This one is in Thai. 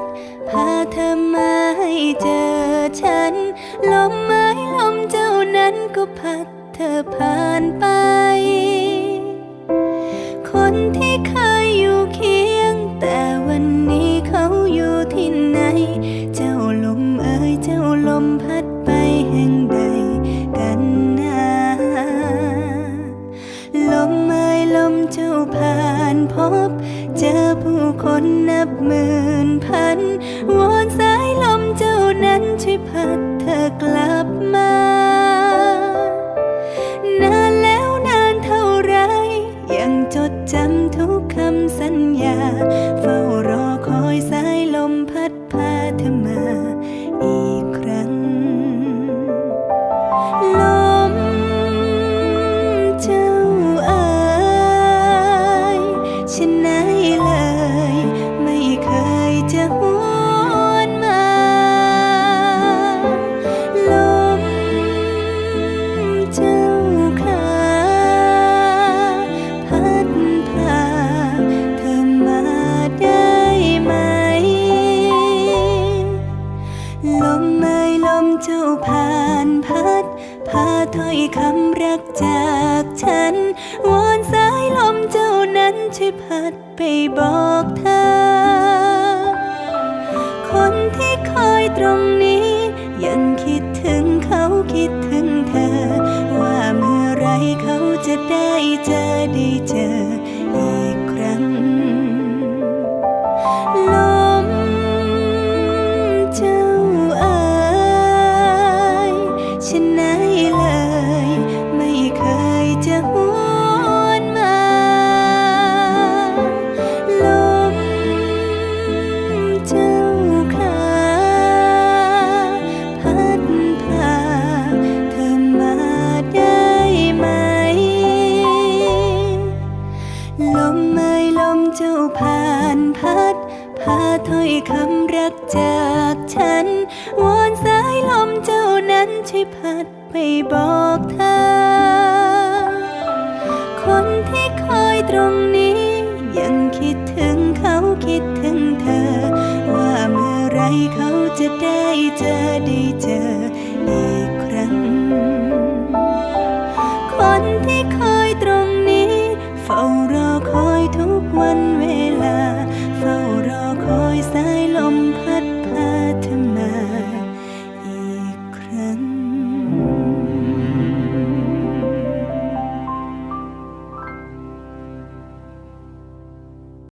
ด พาเธอมาให้เจอฉัน ลมไม้ลมเจ้านั้นก็พัดเธอผ่านไป คนที่เคยอยู่เคียง แต่วันนี้เขาอยู่ที่ไหน เจ้าลมเอ๋ยเจ้าลมพัดไปแห่งใดกันนะลมเอ่ยลมเจ้าพา พบ เจอผู้คนนับหมื่นพันวอนสายลมเจ้านั้นช่วยพัดเธอกลับมา นานแล้วนานเท่าไร ยังจดจำทุกคำสัญญา เฝ้ารอ ถ้อยคำรักจากฉัน วอนสายลมเจ้านั้นช่วยพัดไปบอกเธอ คนที่คอยตรงนี้ ยังคิดถึงเขาคิดถึงเธอ ว่าเมื่อไรเขาจะได้เจอได้เจอ กจากฉันวอนสายลมเจ้านั้นช่วยพัดไปบอกเธอ คนที่คอยตรงนี้ ยังคิดถึงเขาคิดถึงเธอ ว่าเมื่อไรเขาจะได้เจอได้เจอ